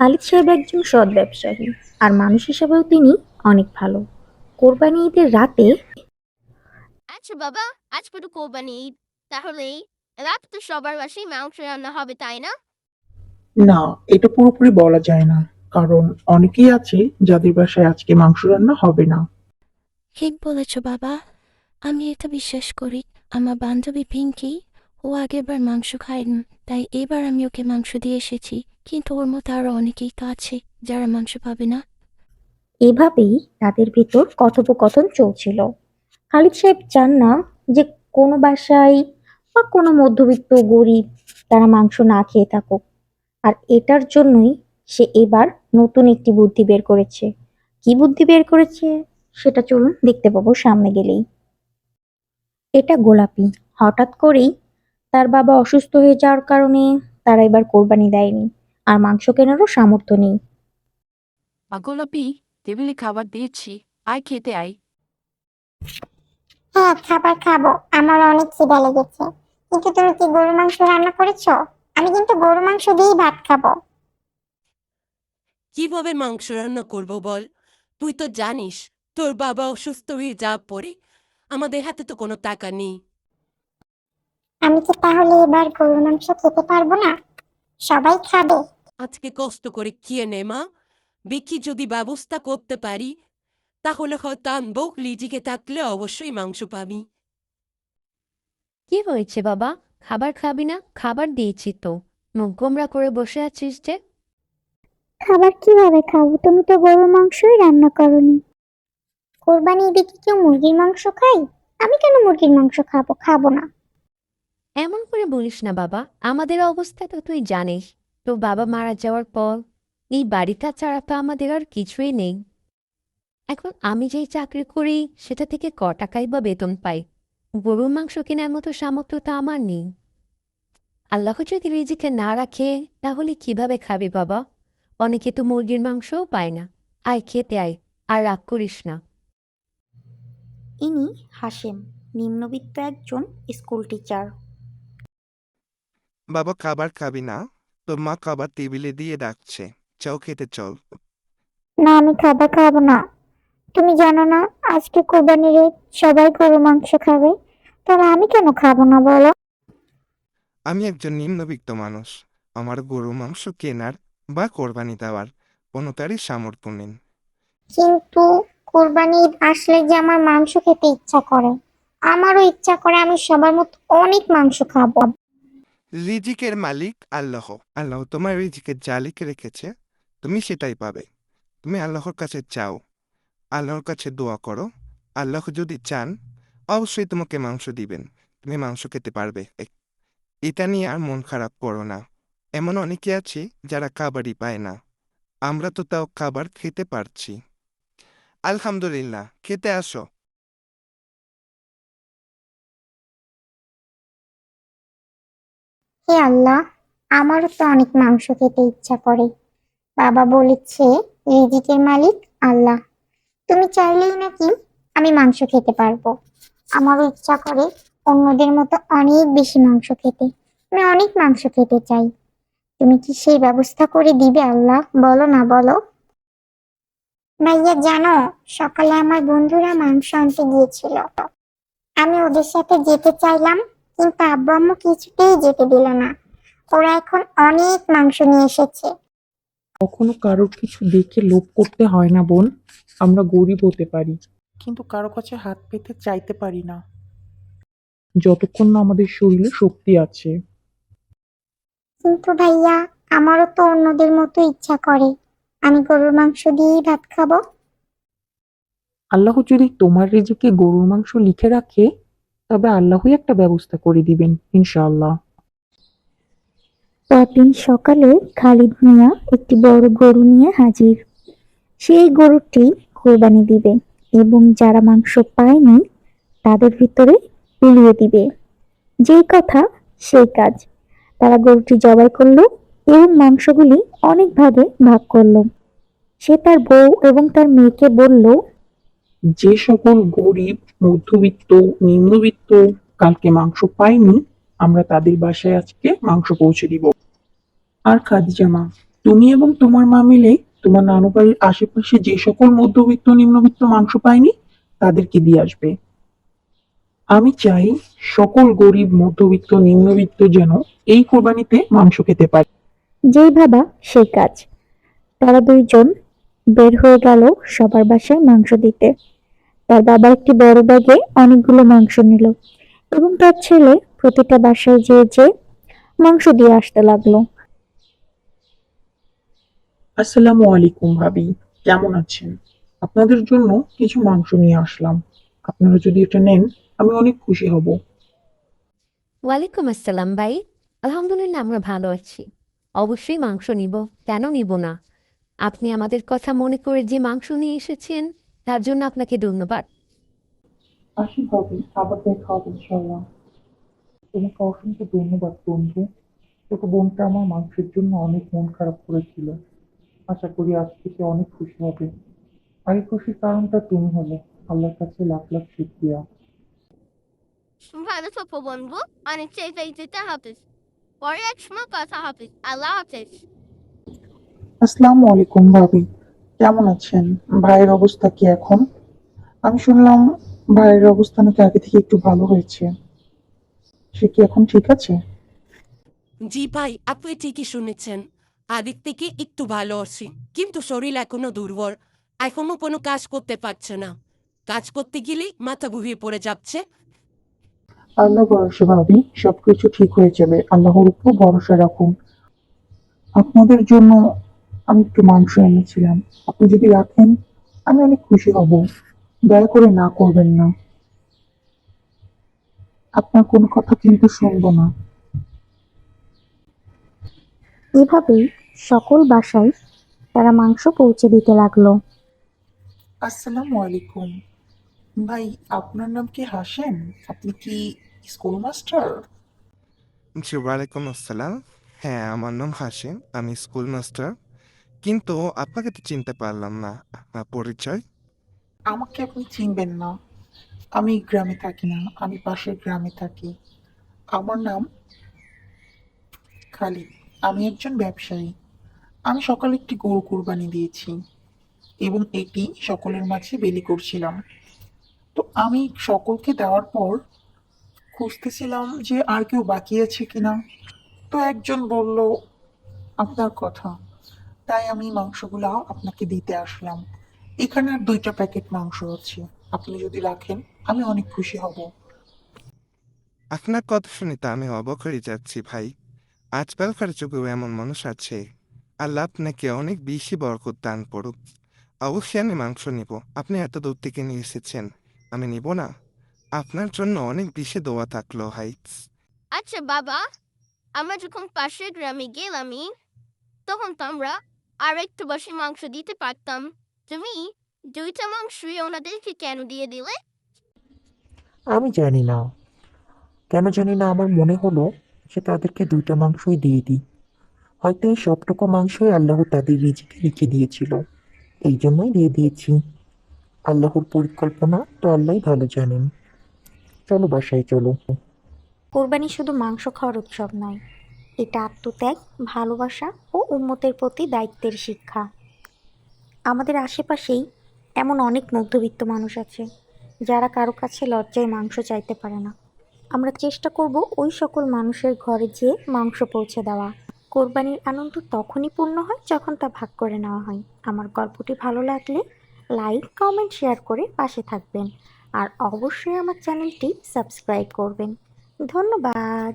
খালিদ সাহেব একজন সৎ ব্যবসায়ী আর মানুষ হিসাবেও তিনি অনেক ভালো। কোরবানি ঈদের রাতে আচ্ছা বাবা আজকে তো কোরবানি ঈদ। তাহলে রাত তো সবার বাসায় মাংস রান্না হবে তাই না? না এটা পুরোপুরি বলা যায় না কারণ অনেকেই আছে যাদের বাসায় আজকে মাংস রান্না হবে না। ঠিক বলেছ বাবা আমি এটা বিশ্বাস করি। আমার বান্ধবী পিঙ্কি ও আগেরবার মাংস খায়নি, তাই এবার আমি ওকে মাংস দিয়ে এসেছি, কিন্তু ওর মতো আরও অনেকেই তো আছে, যারা মাংস পাবে না। এভাবেই তাদের ভিতর কথোপকথন চলছিল। খালিদ সাহেব চান না যে কোনো বাসায় বা কোনো মধ্যবিত্ত গরিব তারা মাংস না খেয়ে থাকুক, আর এটার জন্যই সে এবার নতুন একটি বুদ্ধি বের করেছে। কি বুদ্ধি বের করেছে সেটা চলুন দেখতে পাবো সামনে গেলেই। এটা গোলাপি, হঠাৎ করেই তার বাবা অসুস্থ হয়ে যাওয়ার কারণে তারা এবার কোরবানি দেয়নি আর মাংস কেনারও সামর্থ্য নেই। গোলাপি টেবিলে খাবার দিয়েছি আয় খেতে আয়। হ্যাঁ খাবার খাব আমার অনেক খিদা লেগেছে। কিন্তু তুমি কি গরু মাংস রান্না করেছ? আমি কিন্তু গরু মাংস দিয়েই ভাত খাব। কীভাবে মাংস রান্না করব বল? তুই তো জানিস তোর বাবা অসুস্থ হয়ে যাওয়ার পরে আমাদের হাতে তো কোনো টাকা নেই। আমি কি তাহলে এবার গরু মাংস খেতে পারব না? সবাই খাবে। আজকে কষ্ট করে খেয়ে নে মা। বিক্রি যদি ব্যবস্থা করতে পারি তাহলে হয়তো আনব লিজিকে থাকলে অবশ্যই মাংস পাবি। কি হয়েছে বাবা? খাবার খাবি না? খাবার দিয়েছি তো। মুখ গোমরা করে বসে আছিস যে। খাবার কীভাবে খাব? তুমি তো গরুর মাংসই রান্না করনি। কোরবানি ঈদে কি কেউ মুরগির মাংস খাই আমি কেন মুরগির মাংস খাব? খাব না। এমন করে বলিস না বাবা, আমাদের অবস্থা তো তুই জানিস। তো বাবা মারা যাওয়ার পর, এই বাড়িটা ছাড়া তো আমাদের আর কিছুই নেই। এখন আমি যেই চাকরি করি, সেটা থেকে ক টাকাই বা বেতন পাই। গরুর মাংস কেনার মতো সামর্থ্য তো আমার নেই। আল্লাহ যদি রিজিকে না রাখে, তাহলে কীভাবে খাবে বাবা? অনেকে তো মুরগির মাংসও পায় না। আয়, খেতে আয়, আর রাগ করিস না। ইনি হাসেম নিম্নবিত্ত একজন স্কুল টিচার। বাবা খাবার খাবি না? তোর মা খাবার টেবিলে দিয়ে ডাকছে। চাও খেতে চল। না আমি খাবার খাব না। তুমি জানো না আজকে কোরবানির ঈদ সবাই গরু মাংস খাবে। তাহলে আমি কেন খাব না বলো? আমি একজন নিম্নবিত্ত মানুষ। আমার গরু মাংস কেনার বা কোরবানি দেওয়ার কোনো তারই সামর্থ্য নেই। কিন্তু কোরবানি ঈদ আসলে যে আমার মাংস খেতে ইচ্ছা করে। আমারও ইচ্ছা করে আমি সবার মতো অনেক মাংস খাব। রিজিকের মালিক আল্লাহ। আল্লাহ তোমার রিজিকের জালিক রেখেছে, তুমি সেটাই পাবে। তুমি আল্লাহর কাছে চাও, আল্লাহর কাছে দোয়া করো। আল্লাহ যদি চান, অবশ্যই তোমাকে মাংস দিবেন, তুমি মাংস খেতে পারবে। এটা নিয়ে আর মন খারাপ করো না। এমন অনেকে আছে যারা খাবারই পায় না। আমরা তো তাও খাবার খেতে পারছি। আলহামদুলিল্লাহ, খেতে আসো। হে আল্লাহ, আমারও তো অনেক মাংস খেতে ইচ্ছা করে। বাবা বলেছে, রিজিকের মালিক আল্লাহ। তুমি চাইলেই নাকি আমি মাংস খেতে পারব। আমারও ইচ্ছা করে অন্যদের মতো অনেক বেশি মাংস খেতে। আমি অনেক মাংস খেতে চাই। তুমি কি সেই ব্যবস্থা করে দিবে আল্লাহ? বলো না, বলো। ভাইয়া, জানো, সকালে আমার বন্ধুরা মাংস আনতে গিয়েছিল। আমি ওদের সাথে যেতে চাইলাম। কিন্তু আব্বু আম্মু কিছুতেই যেতে দিল না। ওরা এখন অনেক মাংস নিয়ে এসেছে। কখনো কারোর কিছু দেখে লোভ করতে হয় না বোন আমরা গরিব হতে পারি। কিন্তু কারও কাছে হাত পেতে চাইতে পারি না। যতক্ষণ না আমাদের শরীরে শক্তি আছে। কিন্তু ভাইয়া আমারও তো অন্যদের মতো ইচ্ছা করে। আমি গরুর মাংস দিয়েই ভাত খাব। আল্লাহ যদি তোমার রিজিকে গরুর মাংস লিখে রাখে তবে আল্লাহই একটা ব্যবস্থা করে দিবেন, ইনশাআল্লাহ। পরদিন সকালে খালিদ মিয়া একটি বড় গরু নিয়ে হাজির। সেই গরুটি কোরবানি দিবে এবং যারা মাংস পায়নি তাদের ভিতরে পিলিয়ে দিবে। যেই কথা সেই কাজ। তারা গরুটি জবাই করল এবং মাংসগুলি অনেক ভাগে ভাগ করল। সে তার বউ এবং তার মেয়েকে বলল যে সকল গরিব, মধ্যবিত্ত, নিম্নবিত্ত কালকে মাংস পায়নি, আমরা তাদের বাসায় আজকে মাংস পৌঁছে দিব। আর খাদিজা মা, তুমি এবং তোমার মা মিলে তোমার নানু বাড়ির আশেপাশে যে সকল মধ্যবিত্ত, নিম্নবিত্ত মাংস পায়নি, তাদেরকে দিয়ে আসবে। আমি চাই সকল গরিব, মধ্যবিত্ত, নিম্নবিত্ত যেন এই কোরবানিতে মাংস খেতে পারে। যেই ভাবা সেই কাজ। তারা দুইজন বের হয়ে গেল সবার বাসায় মাংস দিতে। তার বাবা একটি বড় ব্যাগে অনেকগুলো মাংস নিল এবং তার ছেলে প্রতিটা বাসায় যেয়ে যে মাংস দিয়ে আসতে লাগল। আসসালামু আলাইকুম ভাবি কেমন আছেন? আপনাদের জন্য কিছু মাংস নিয়ে আসলাম। আপনারা যদি এটা নেন আমি অনেক খুশি হব। ওয়ালাইকুম আসসালাম ভাই। আলহামদুলিল্লাহ আমরা ভালো আছি। অবশ্যই মাংস নিব কেন নিব না? আপনি আমাদের কথা মনে করে যে মাংস নিয়ে এসেছেন তার জন্য আপনাকে ধন্যবাদ। আসি ভাবি আবার দেখা হবে ইনশাল্লাহ তোমাকে অসংখ্য ধন্যবাদ বন্ধু। ছোট বোনটা আমার মাংসের জন্য অনেক মন খারাপ করেছিল। আশা করি আজ থেকে অনেক খুশি হবে। আর এই খুশির কারণটা তুমি হলে। আল্লাহর কাছে লাখ লাখ শুক্রিয়া। ভালো থাকো বন্ধু। অনেক চেয়ে যেতে হাফিজ। পরে এক সময় কথা হাফিজ আল্লাহ হাফিজ। আসসালামু আলাইকুম ভাবি। কেমন আছেন? ভাইয়ের অবস্থা কি এখন? আমি শুনলাম ভাইয়ের অবস্থা নাকি আগে থেকে একটু ভালো হয়েছে। সে কি এখন ঠিক আছে? জি ভাই আপনি ঠিকই শুনেছেন। আদিক থেকে একটু ভালো আছি কিন্তু শরীর এখনও দুর্বল। এখনও কোনো কাজ করতে পারছে না। কাজ করতে গেলেই মাথা ঘুরিয়ে পড়ে যাচ্ছে। আল্লাহ ভরসা ভাবি সবকিছু ঠিক হয়ে যাবে। আল্লাহর উপর ভরসা রাখুন। আপনাদের জন্য আমি একটু মাংস এনেছিলাম। আপনি যদি রাখেন আমি অনেক খুশি হব। দয়া করে না করবেন না। আপনার কোনো কথা কিন্তু শুনব না। এভাবেই সকল বাসায় তারা মাংস পৌঁছে দিতে লাগল। আসসালামু আলাইকুম। ভাই আপনার নাম কি হাসেম আপনি কি স্কুল মাস্টার? জি ওয়ালাইকুম আসসালাম। হ্যাঁ আমার নাম হাসিম আমি স্কুল মাস্টার। কিন্তু আপনাকে তো চিনতে পারলাম না, আপনার পরিচয়? আমাকে আপনি চিনবেন না। আমি গ্রামে থাকি না, আমি পাশের গ্রামে থাকি। আমার নাম খালিদ। আমি একজন ব্যবসায়ী। আমি সকালে একটি গরু কুরবানি দিয়েছি এবং এটি সকলের মাঝে বেলি করছিলাম। তো আমি সকলকে দেওয়ার পর খুঁজতেছিলাম যে আর কেউ বাকি আছে কিনা। তো একজন বলল, আপনার কথা। তাই আমি মাংসগুলা আপনাকে দিতে আসলাম। এখানে আর দুইটা প্যাকেট মাংস আছে। আপনি যদি রাখেন আমি অনেক খুশি হব। আপনার কথা শুনে তো আমি অবাক হয়ে যাচ্ছি ভাই। আজকালকার যুগেও এমন মানুষ আছে। আল্লাহ আপনাকে অনেক বেশি বরকত দান করুক। অবশ্যই আমি মাংস নিব। আপনি এত দূর থেকে নিয়ে এসেছেন। আমি নিব না। আপনার জন্য অনেক বেশি দোয়া থাকল ভাই। আচ্ছা বাবা আমরা যখন পাশের গ্রামে গেলামই তখন তো আমরা আর একটু বেশি মাংস দিতে পারতাম। তুমি দুইটা মাংসই ওনাদেরকে কেন দিয়ে দিলে? আমি জানি না। কেন জানি না আমার মনে হলো যে তাদেরকে দুইটা মাংসই দিয়ে দিই। হয়তো এই সবটুকু মাংসই আল্লাহ তাদের রিজিকে লিখে দিয়েছিল। এই জন্যই দিয়ে দিয়েছি। আল্লাহর পরিকল্পনা তো আল্লাহই ভালো জানেন। চলো বাসায় চলো। কোরবানি শুধু মাংস খাওয়ার উৎসব নয় এটা আত্মত্যাগ, ভালোবাসা ও উন্মতের প্রতি দায়িত্বের শিক্ষা। আমাদের আশেপাশেই এমন অনেক মধ্যবিত্ত মানুষ আছে, যারা কারও কাছে লজ্জায় মাংস চাইতে পারে না। আমরা চেষ্টা করব ওই সকল মানুষের ঘরে যেয়ে মাংস পৌঁছে দেওয়া। কোরবানির আনন্দ তখনই পূর্ণ হয় যখন তা ভাগ করে নেওয়া হয়। আমার গল্পটি ভালো লাগলে লাইক, কমেন্ট, শেয়ার করে পাশে থাকবেন। আর অবশ্যই আমার চ্যানেলটি সাবস্ক্রাইব করবেন। ধন্যবাদ।